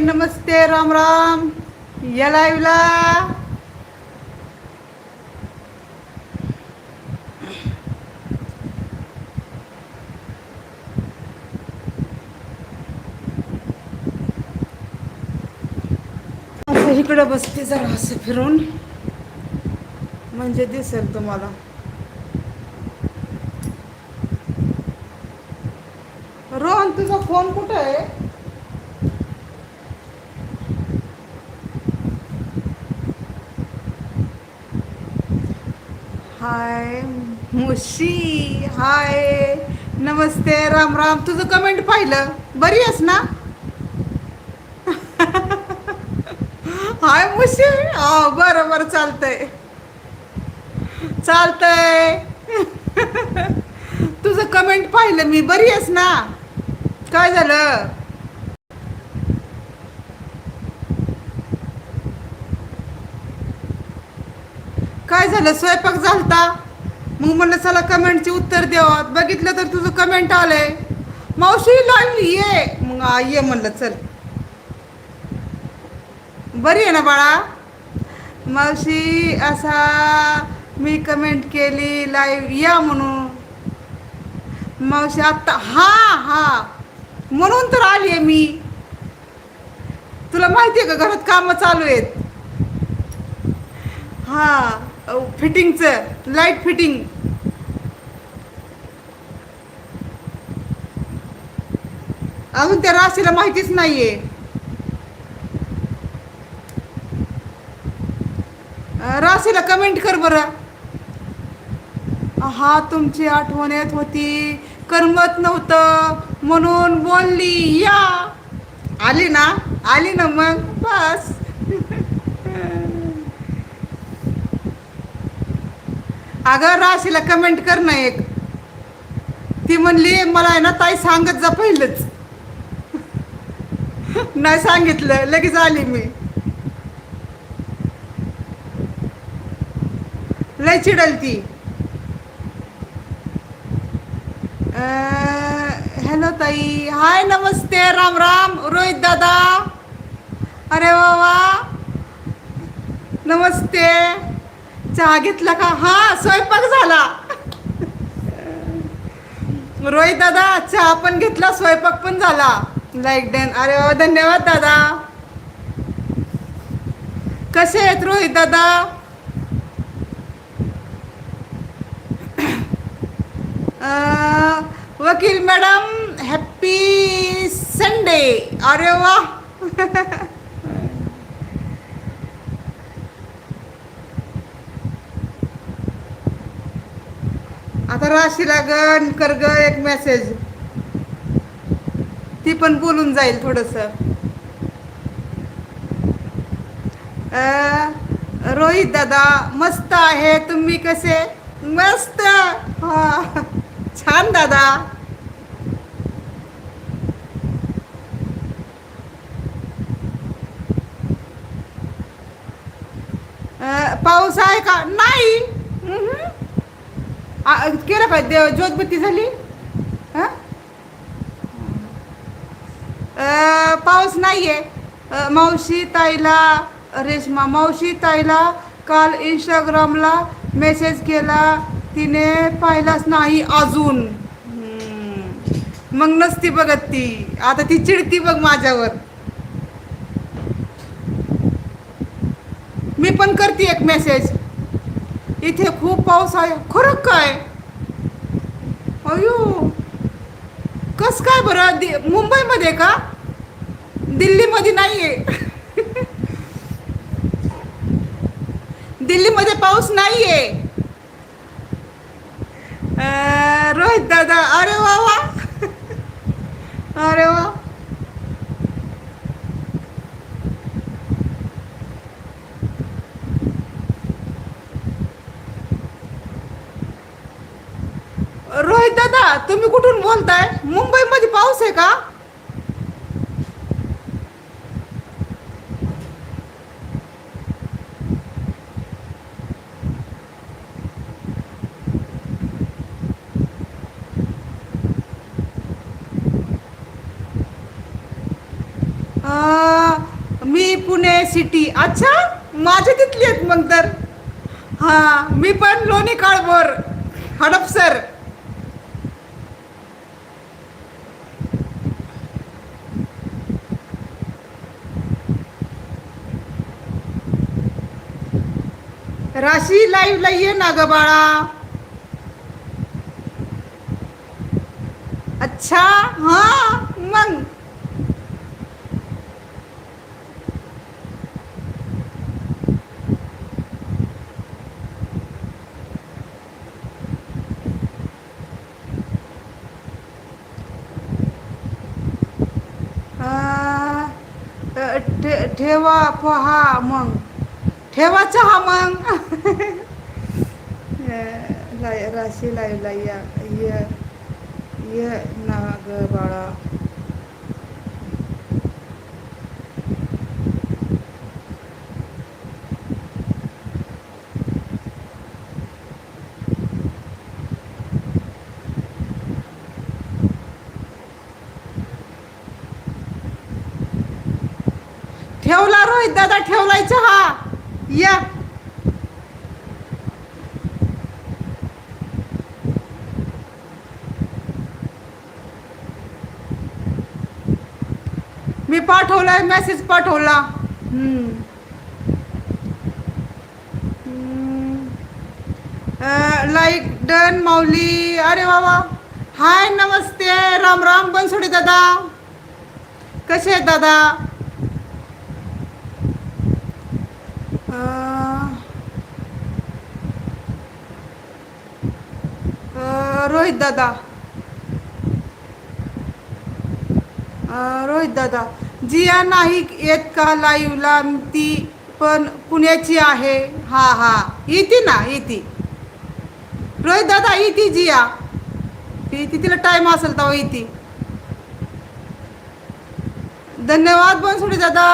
नमस्ते राम राम. या लाईव्हला असं इकडं बसते जरा असं फिरून. म्हणजे दिसेल तुम्हाला. रोहन तुझा फोन कुठं आहे? हाय मुशी हाय. नमस्ते राम राम. तुझं कमेंट पाहिलं? बरी आहेस ना? हाय मुशी. हा बरं बरं चालतंय. चालतंय. तुझं कमेंट पाहिलं मी. बरी आहेस ना? काय झालं? काय झालं? स्वयंपाक झालता? मग म्हणलं चला कमेंटचे उत्तर द्यावं बघितलं तर तुझं कमेंट आलंय. मावशी लाईव्ह ये. मग ये म्हणलं चल. बरी आहे ना बाळा? मावशी असा मी कमेंट केली लाईव्ह या म्हणून. मावशी आत्ता हा हा. म्हणून तर आली आहे मी. तुला माहिती आहे का घरात कामं चालू आहेत? हा. फिटिंगचं. लाइट फिटिंग अजून त्या राशीला माहितीच नाहीये. आहे राशीला कमेंट कर बरं. हा तुमची आठवण येत होती. करमत नव्हतं. म्हणून बोलली या. आली ना? आली ना मग? बस. अगं राशीला कमेंट कर ना एक. ती म्हणली मला आहे ना ताई सांगत जा पहिलंच. नाही सांगितलं लगेच आली मी. लय चिडल ती. हॅलो ताई हाय नमस्ते राम राम रोहित दादा. अरे वा. नमस्ते. चहा घेतला का? हा स्वयंपाक झाला. रोहित दादा चहा पण घेतला स्वयंपाक पण झाला. लाईक डन अरे वा धन्यवाद दादा. कसे आहेत रोहित दादा? वकील मॅडम हॅप्पी संडे. अरे वा. राशी राशीला कर ग एक मेसेज ती पण बोलून जाईल थोडस. रोहित दादा मस्त आहे. तुम्ही कसे? मस्त. हा. छान दादा. पाऊस आहे का? नाही. आ, केलं पाहिजे देव ज्योतबत्ती झाली? हां? पाऊस नाहीये. अं, मावशी ताईला रेश्मा मावशी ताईला काल इंस्टाग्रामला मेसेज केला. तिने पाहिलाच नाही अजून. हम्म. मग नसती बघत ती. आता ती चिडती बघ माझ्यावर. मी पण करते एक मेसेज इथे खूप पाऊस आहे. खरं काय? अयो. कस काय बरं? दि मुंबईमध्ये का? दिल्लीमध्ये नाही आहे दिल्लीमध्ये पाऊस नाही आहे रोहित दादा अरे वा वा. अरे वा रोहित दादा तुम्ही कुठून बोलताय? मुंबईमध्ये पाऊस आहे का? मी पुणे सिटी. अच्छा माझे तिथली आहेत मग तर. हां मी पण लोणी काळभोर हडपसर. राशी लाईव्हला ये ना ग बाळा. अच्छा हा मग. ठे- ठेवा पहा मग. ठेवा चहा मग. राशी लाईला या ये ये ना ग बाळा. ठेवला रोहित दादा ठेवलाय चहा या मी पाठवलाय मेसेज पाठवला. लाईक डन माऊली. अरे बाबा हाय नमस्ते. राम राम. बनसोडे दादा. कसे आहेत दादा अं, अं, रोहित दादा रोहित दादा जिया नाही येत का लाईव्हला ती पण पुण्याची आहे. हा हा. येते ना येते. रोहित दादा येते जिया. येते तिला टाइम असेल तेव्हा येते. धन्यवाद बनसुडे दादा.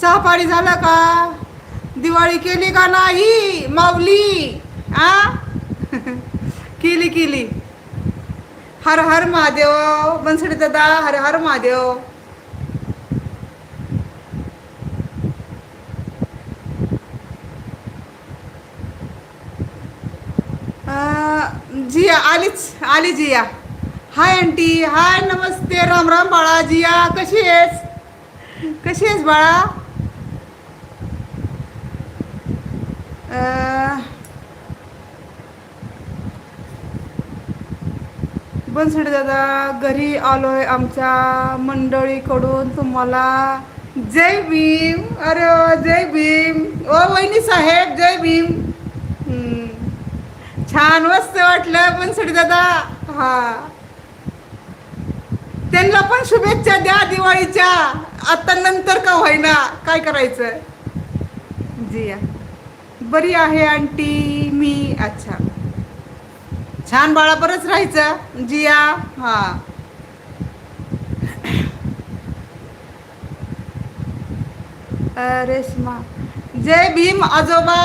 चहा पाणी झालं का? दिवाळी केली का नाही? माऊली आ? केली केली. हर हर महादेव बनसडे दादा हर हर महादेव. जिया आलीच आली जिया. हाय आंटी हाय नमस्ते राम राम बाळा जिया कशी आहेस? कशी आहेस बाळा? बनसडे दादा घरी आलोय आमच्या मंडळीकडून. तुम्हाला जय भीम. अरे जय भीम. ओ वहिनी साहेब जय भीम. छान मस्त वाटलं बनसडे दादा हा. त्यांना पण शुभेच्छा द्या दिवाळीच्या. आता नंतर का होईना. काय करायचं जिया बरी आहे आंटी मी. अच्छा. छान बाळापरच राहायचा. राहायचं जिया हा. रेश्मा. जय भीम आजोबा.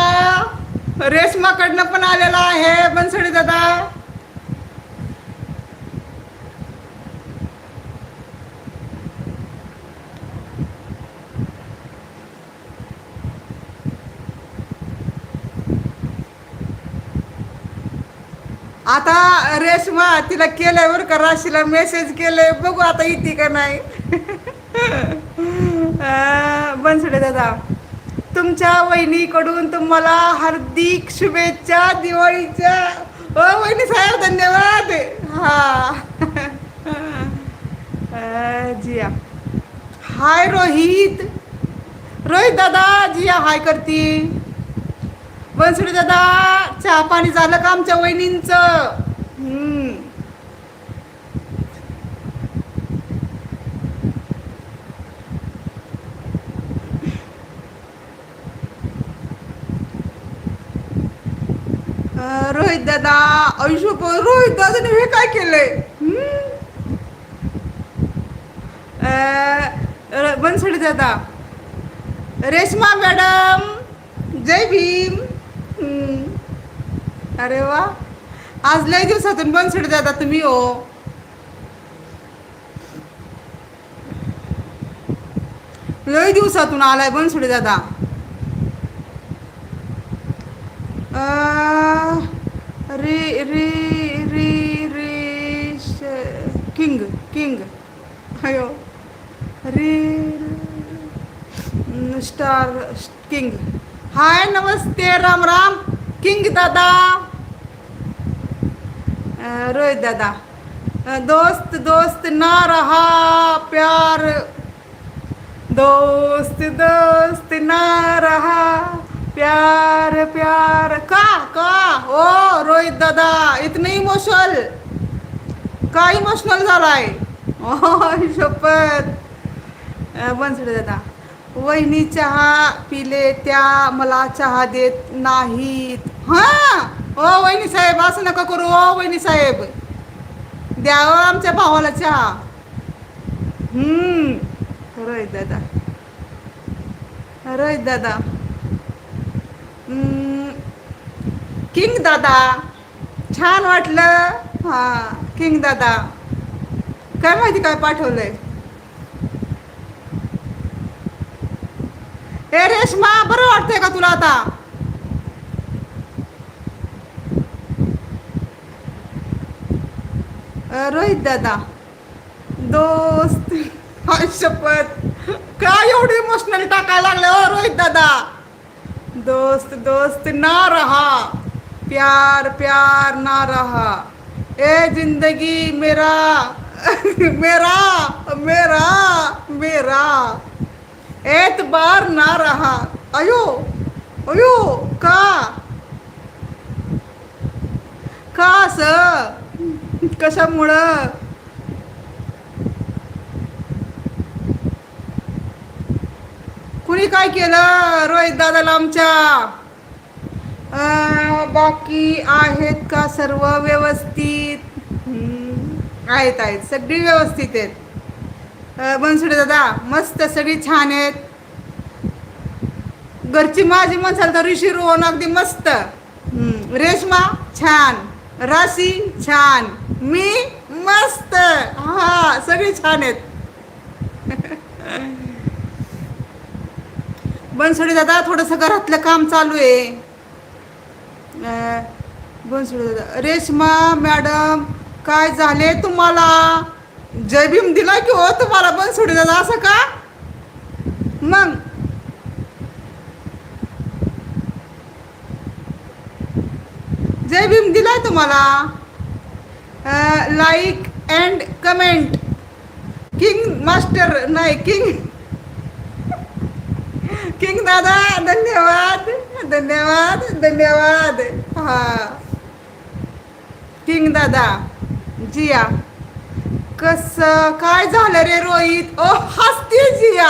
रेश्माकडनं पण आलेला आहे बनसोडे दादा. आता रेशमा तिला केलंय बरं का राशीला मेसेज केलंय. बघू आता येते का नाही. बनसडे दादा तुमच्या वहिनीकडून तुम्हाला हार्दिक शुभेच्छा दिवाळीच्या. ओ वहिनी साहेब धन्यवाद. हा. जिया. हाय रोहित. रोहित दादा जिया हाय करती. बनसुडे दादा चहा पाणी झालं का आमच्या वहिनींच? रोहित दादा आयुष्य रोहित दादाने हे काय केलंय? हम्म. बनसोडे दादा. रेश्मा मॅडम जय भीम. अरे वा. आज लय दिवसातून बनसोडे जाता तुम्ही हो. लय दिवसातून आलाय बनसुडे दादा अं, रे री रे री किंग किंग. अयो. री स्टार किंग. हाय नमस्ते राम राम. किंग दादा. रोहित दादा. दोस्त दोस्त ना रहा प्यार. दोस्त दोस्त ना रहा प्यार प्यार. का का? ओ रोहित दादा इतने इमोशनल का इमोशनल झालाय? ओ शपथ. अं, दादा. वहिनी चहा पिले त्या मला चहा देत नाहीत. हा. ओ वहिनी साहेब असं नका करू. ओ वहिनी साहेब. द्यावं आमच्या भावाला चहा. हम्म. रोहित दादा. रोहित दादा. किंग दादा. छान वाटलं. हा. किंग दादा. काय माहिती काय पाठवलंय? रेश्मा, बरं वाटतंय का तुला आता? रोहित दादा, दोस्त शपथ. काय एवढी इमोशनल टाकायला लागले रोहित दादा? दोस्त दोस्त ना रहा प्यार प्यार ना रहा ए ज़िंदगी, मेरा मेरा मेरा मेरा. एतबार ना रहा। अयो अयो का? का असं कशामुळं? कुणी काय केलं? रोहित दादाला आमच्या बाकी आहेत का सर्व व्यवस्थित? आहेत आहेत. सगळी व्यवस्थित आहेत. बनसुडे दादा मस्त सगळी छान आहेत. घरची माझी म्हणसाल तर ऋषी रोहन अगदी मस्त. रेशमा रेश्मा छान राशी छान मी मस्त. हा सगळी छान आहेत. बनसोडे दादा थोडंसं घरातलं काम चालू आहे. अं, बनसोडे दादा रेश्मा मॅडम काय झाले तुम्हाला? जय भीम दिला की हो तुम्हाला बनसोडे दादा असं का? मग? जय भीम दिलाय तुम्हाला? Like and comment king master नाही किंग किंग दादा धन्यवाद धन्यवाद धन्यवाद. हा. किंग दादा जिया. कस? काय झालं रे रोहित? ओ हसते जिया.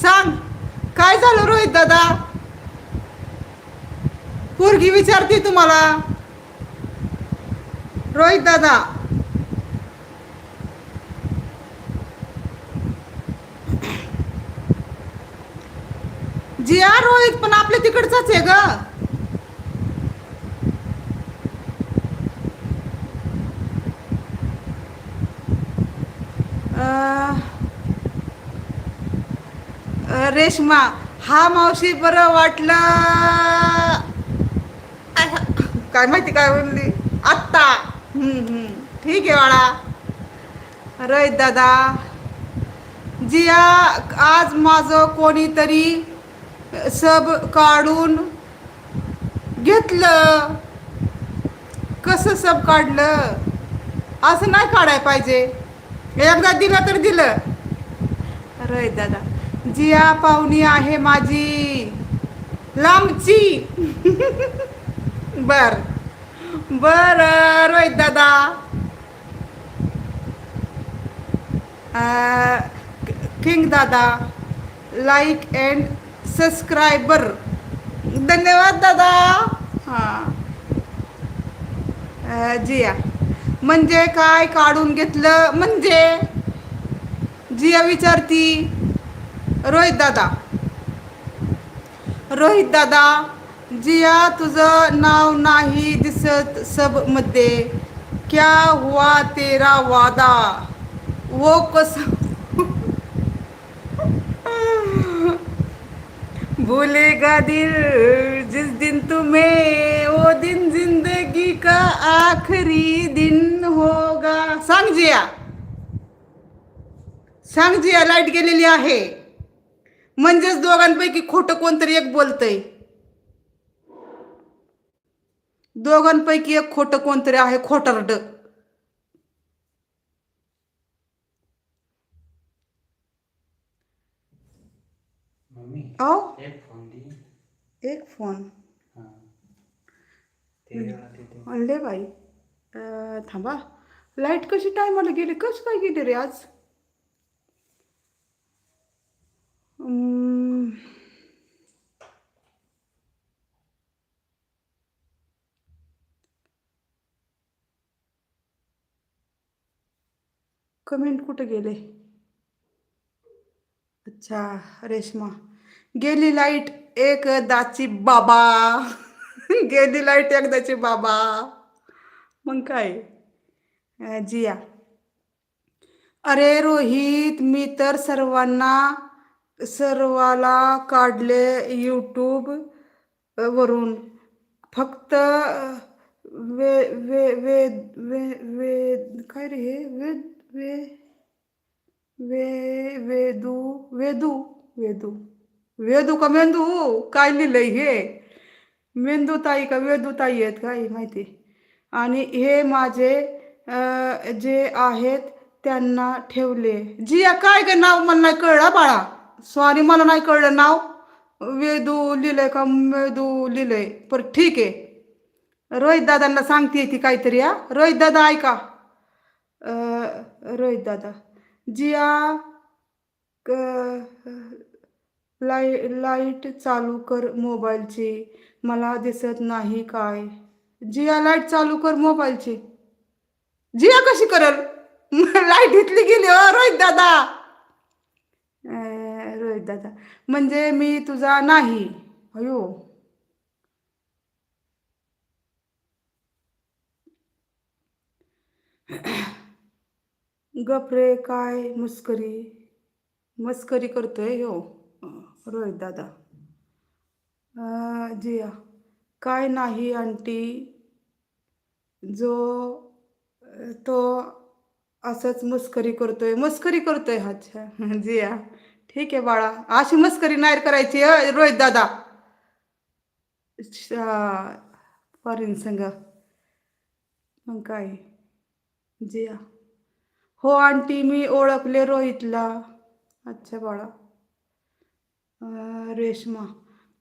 सांग काय झालं रोहित दादा? पोरगी विचारते तुम्हाला? रोहित दादा. जिया रोहित पण आपल्या तिकडचाच आहे ग. रेश्मा हा मावशी बरं वाटलं. काय माहिती काय बोलली आत्ता. ठीक आहे बाळा. रोहित दादा जिया आज माझं कोणीतरी सब काढून घेतलं. कसं सब काढलं? असं नाही काढायला पाहिजे. एकदा दिलं तर दिलं. रोहित दादा जिया पाहुणी आहे माझी. लांबची. बर. बर रोहित दादा. किंग दादा लाईक अँड सबस्क्रायबर धन्यवाद दादा. हां. जिया. म्हणजे काय काढून घेतलं? म्हणजे? जिया विचारती. रोहित दादा. रोहित दादा, जिया, तुझं नाव नाही दिसत सब मध्ये क्या हुआ तेरा वादा? वो कस भूलेगा दिल जिस दिन तुम्हें, वो दिन ज़िंदगी का आखरी दिन होगा. सांग जिया. सांग जिया लाईट गेलेली आहे. म्हणजेच दोघांपैकी खोटं कोणतरी एक बोलतय. दोघांपैकी एक खोटं कोणतरी आहे खोटारड एक फोन हां. आणले बाई. थांबा. लाइट कशी टायमाला गेली? कसं काय गेली रे आज हम्म. कमेंट कुठे गेले? अच्छा रेश्मा. गेली लाइट एकदाची बाबा. गेली लाइट एकदाची बाबा. मग काय? जिया. अरे रोहित मी तर सर्वांना सर्वाला काढले यूट्यूब वरून. फक्त वे वे वे वे वे काय रे हे? वेद वे वे वेदू वेदू वेदू. वेदू का मेंदू? काय लिहिलंय हे? मेंदू ताई का वेदू ताई आहेत काय माहिती. आणि हे माझे जे आहेत त्यांना ठेवले. जिया काय ग नाव मला कळला बाळा. सॉरी मला नाही कळलं नाव. वेदू लिहिलंय का? वेदू लिहिलंय. पर ठीक आहे. रोहित दादांना सांगते ती काहीतरी हा. रोहित दादा ऐका. रोहित दादा. जिया क- लाई लाइट चालू कर मोबाईलची. मला दिसत नाही काय. जिया लाइट चालू कर मोबाईलची. जिया कशी करल? लाइट घेतली गेली हो रोहित दादा. विद्याचा म्हणजे मी तुझा नाही. अयो. गफरे काय मुस्करी? मस्करी करतोय हो रोहित दादा. जिया. काय नाही आंटी. जो तो असंच मस्करी करतोय. मस्करी करतोय अच्छा जिया. ठीक आहे बाळा. अशी मस्करी नाही करायची रोहित दादा. फॉरेन संघ. मग काय? जिया. हो आंटी मी ओळखले रोहितला. अच्छा बाळा. रेश्मा.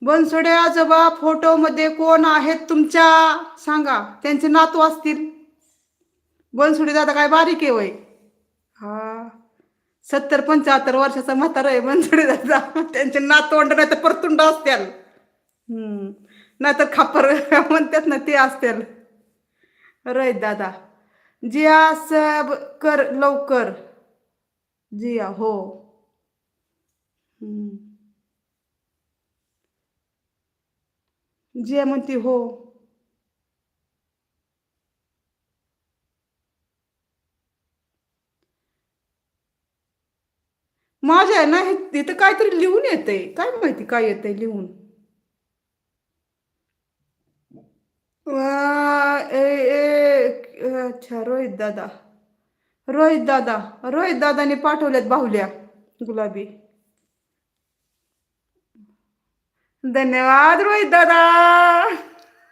बनसोडे आजोबा फोटोमध्ये कोण आहेत तुमच्या? सांगा. त्यांचे नातू असतील. बनसोडे दादा काय बारीक आहे वय? हा. सत्तर पंच्याहत्तर वर्षाचा म्हातारा आहे बनसोडे दादा. त्यांचे नातवंड नाही तर परतुंड असतील नाहीतर खापर म्हणतात ना ते असतील रय दादा. जिया सब कर लवकर. जिया हो. जिया म्हणते हो. माझ्या आहे ना हे तिथं काहीतरी लिहून येतंय. काय माहिती काय येतंय लिहून? वा, ए, ए, अच्छा रोहित दादा. रोहित दादा. रोहित दादाने पाठवल्यात बाहुल्या गुलाबी. धन्यवाद रोहित दादा.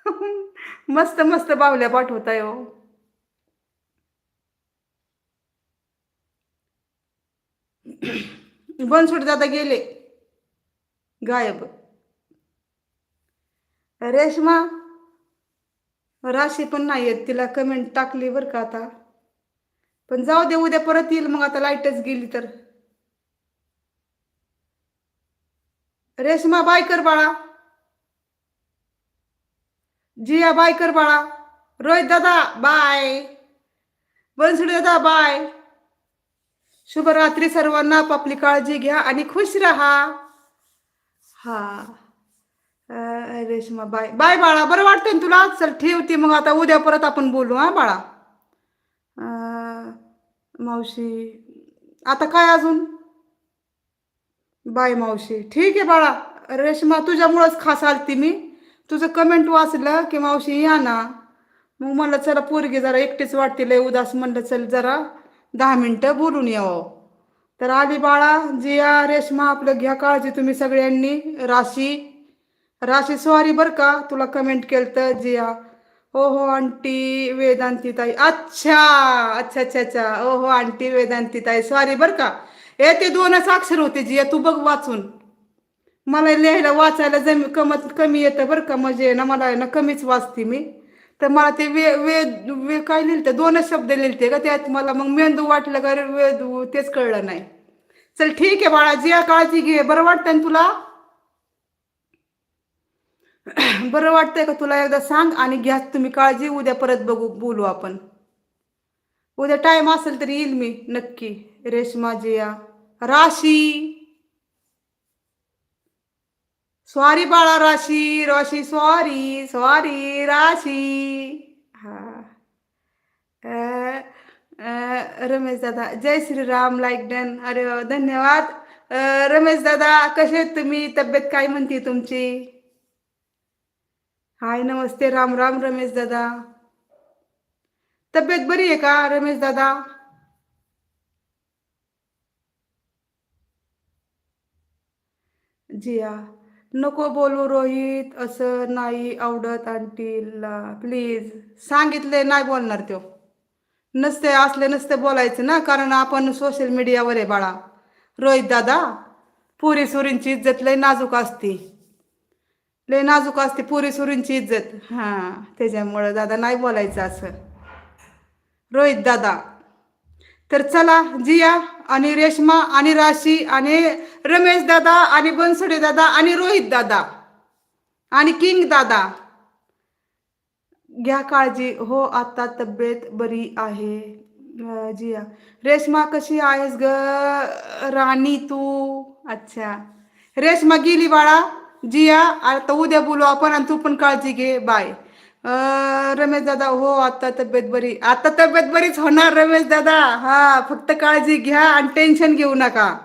मस्त मस्त बाहुल्या पाठवताय हो. बनसोड दादा गेले. गायब. रेश्मा राशी पण नाही येत. तिला कमेंट टाकली बरं का आता. पण जाऊ दे उद्या परत येईल. मग आता लाईटच गेली तर. रेश्मा बाय कर बाळा. जिया बाय कर बाळा. रोहित दादा बाय बनसुडे दादा बाय शुभरात्री सर्वांना आपापली काळजी घ्या आणि खुश राहा. हा. रेशमा रेश्मा बाय. बाय बाळा बरं वाटतंय ना तुला? चल ठेवते मग आता. उद्या परत आपण बोलू हा बाळा? मावशी. आता काय अजून? बाय मावशी. ठीक आहे बाळा. रेश्मा तुझ्यामुळंच खास आलती मी. तुझं कमेंट वाचलं की मावशी या ना. मग म्हणलं चला पोरगी जरा एकटीच वाटते लय उदास. म्हणलं चल जरा. दहा मिनटं बोलून यावं. तर आली बाळा जिया रेश्मा आपलं घ्या काळजी तुम्ही सगळ्यांनी. राशी राशी सॉरी बरं का तुला कमेंट केलं तर जिया ओ हो आंटी वेदांती ताई अच्छा अच्छा अच्छा अच्छा. ओ हो आंटी वेदांती ताई सॉरी बरं का. ए ते दोनच अक्षर होते जिया तू बघ वाचून. मला लिहायला वाचायला जमी कमत कमी येतं बरं का. म्हणजे ना मला आहे ना कमीच वाचते मी. तर मला ते वे वे वे काय लिहिलं दोनच शब्द लिहिलते का? त्यात मला मग मेंदू वाटलं का? रे वेद तेच कळलं नाही. चल ठीक आहे बाळा जिया काळजी घे. बरं वाटतंय ना तुला? बरं वाटतंय का तुला? एकदा सांग आणि घ्या. तुम्ही काळजी. उद्या परत बघू बोलू आपण. उद्या टाइम असेल तर येईल मी. नक्की. रेशमा जिया राशी. स्वारी बाळा राशी राशी स्वारी स्वारी राशी. हा. रमेश दादा जय श्रीराम लाईक डन अरे धन्यवाद. रमेश दादा कसे आहेत तुम्ही? तब्येत काय म्हणते तुमची? हाय नमस्ते. राम राम रमेश दादा. तब्येत बरी आहे का रमेश दादा? जिया. नको बोलू रोहित असं नाही आवडत आंटीला. प्लीज सांगितले नाही बोलणार तो नसते असले नसते बोलायचं ना कारण आपण सोशल मीडियावर आहे बाळा. रोहित दादा पुरी सुरींची इज्जत लय नाजूक असते. लय नाजूक असते पुरी सुरींची इज्जत. हां त्याच्यामुळं दादा नाही बोलायचं असं. रोहित दादा तर चला जिया आणि रेश्मा आणि राशी आणि रमेश दादा आणि बनसोडे दादा आणि रोहित दादा आणि किंग दादा. घ्या काळजी. हो आता तब्येत बरी आहे. जिया. रेश्मा कशी आहेस ग? राणी तू? अच्छा. रेश्मा गेली बाळा. जिया आता उद्या बोलू आपण आणि तू पण काळजी घे. बाय. रमेश दादा हो आता तब्येत बरी. आता तब्येत बरीच होणार रमेश दादा. हा फक्त काळजी घ्या आणि टेन्शन घेऊ नका.